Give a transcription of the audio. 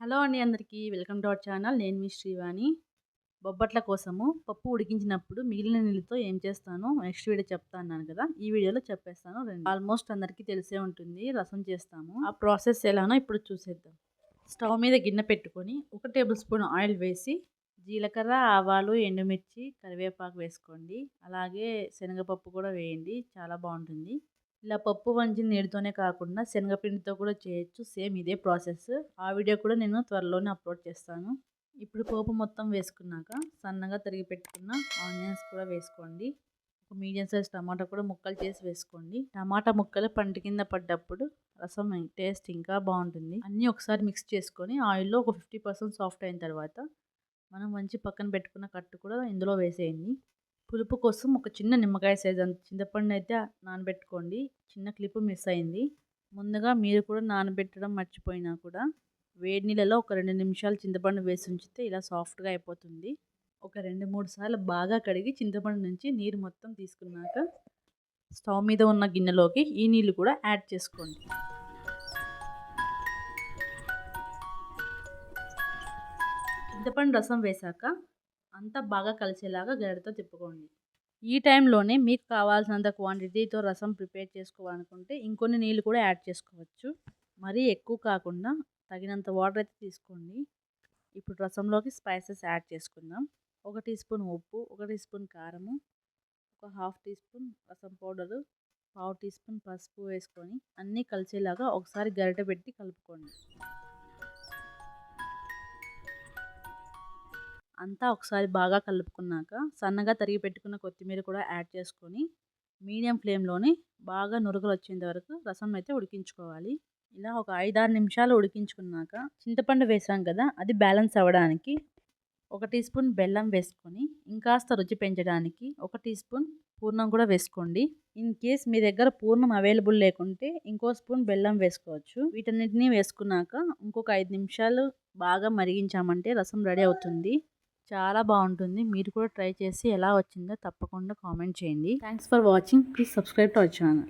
Hello అండి అందరికీ. Welcome to our channel. నేను మీ శ్రీవాణి. బొబ్బట్ల కోసము పప్పు ఉడికించినప్పుడు మిగిలిన నీళ్ళతో ఏం చేస్తాను నెక్స్ట్ వీడియో చెప్తాను కదా. ఈ వీడియోలో చెప్పేస్తాను. రెండు. ఆల్మోస్ట్ అందరికీ తెలిసే ఉంటుంది. రసం చేస్తాము. ఆ ప్రాసెస్ ఎలానో ఇప్పుడు చూసేద్దాం. స్టవ్ మీద గిన్నె పెట్టుకొని ఒక టేబుల్ స్పూన్ ఆయిల్ వేసి జీలకర్ర ఆవాలు ఎండుమిర్చి కరివేపాకు వేసుకోండి. అలాగే శనగపప్పు కూడా వేయండి. చాలా బాగుంటుంది. ఇలా పప్పు వంచి నీటితోనే కాకుండా శనగపిండితో కూడా చేయొచ్చు. సేమ్ ఇదే ప్రాసెస్. ఆ వీడియో కూడా నేను త్వరలోనే అప్లోడ్ చేస్తాను. ఇప్పుడు పోపు మొత్తం వేసుకున్నాక సన్నగా తరిగి పెట్టుకున్న ఆనియన్స్ కూడా వేసుకోండి. ఒక మీడియం సైజ్ టమాటా కూడా ముక్కలు చేసి వేసుకోండి. టమాటా ముక్కలు పంట కింద పడ్డప్పుడు రసం టేస్ట్ ఇంకా బాగుంటుంది. అన్నీ ఒకసారి మిక్స్ చేసుకొని ఆయిల్లో ఒక ఫిఫ్టీ పర్సెంట్ సాఫ్ట్ అయిన తర్వాత మనం మంచి పక్కన పెట్టుకున్న కట్టు కూడా ఇందులో వేసేయండి. పులుపు కోసం ఒక చిన్న నిమ్మకాయ సైజ్ అంత చింతపండు అయితే నానబెట్టుకోండి. చిన్న క్లిప్ మిస్ అయింది. ముందుగా మీరు కూడా నానబెట్టడం మర్చిపోయినా కూడా వేడి నీళ్ళలో ఒక రెండు నిమిషాలు చింతపండు వేసి ఉంచితే ఇలా సాఫ్ట్గా అయిపోతుంది. ఒక రెండు మూడు సార్లు బాగా కడిగి చింతపండు నుంచి నీరు మొత్తం తీసుకున్నాక స్టవ్ మీద ఉన్న గిన్నెలోకి ఈ నీళ్ళు కూడా యాడ్ చేసుకోండి. చింతపండు రసం వేశాక అంతా బాగా కలిసేలాగా గరిటతో తిప్పుకోండి. ఈ టైంలోనే మీకు కావాల్సినంత క్వాంటిటీతో రసం ప్రిపేర్ చేసుకోవాలనుకుంటే ఇంకొన్ని నీళ్ళు కూడా యాడ్ చేసుకోవచ్చు. మరీ ఎక్కువ కాకుండా తగినంత వాటర్ అయితే తీసుకోండి. ఇప్పుడు రసంలోకి స్పైసెస్ యాడ్ చేసుకుందాం. ఒక టీ స్పూన్ ఉప్పు ఒక టీ స్పూన్ కారము ఒక హాఫ్ టీ స్పూన్ రసం పౌడరు పావు టీ స్పూన్ పసుపు వేసుకొని అన్నీ కలిసేలాగా ఒకసారి గరిటె పెట్టి కలుపుకోండి. అంతా ఒకసారి బాగా కలుపుకున్నాక సన్నగా తరిగి పెట్టుకున్న కొత్తిమీర కూడా యాడ్ చేసుకొని మీడియం ఫ్లేమ్లోనే బాగా నురగలు వచ్చేంత వరకు రసం అయితే ఉడికించుకోవాలి. ఇలా ఒక ఐదారు నిమిషాలు ఉడికించుకున్నాక చింతపండు వేసాం కదా అది బ్యాలెన్స్ అవ్వడానికి ఒక టీ స్పూన్ బెల్లం వేసుకొని ఇంకాస్త రుచి పెంచడానికి ఒక టీ స్పూన్ పూర్ణం కూడా వేసుకోండి. ఇన్ కేస్ మీ దగ్గర పూర్ణం అవైలబుల్ లేకుంటే ఇంకో స్పూన్ బెల్లం వేసుకోవచ్చు. వీటన్నిటిని వేసుకున్నాక ఇంకొక ఐదు నిమిషాలు బాగా మరిగించామంటే రసం రెడీ అవుతుంది. చాలా బాగుంటుంది. మీరు కూడా ట్రై చేసి ఎలా వచ్చిందో తప్పకుండా కామెంట్ చేయండి. Thanks for watching please subscribe to our channel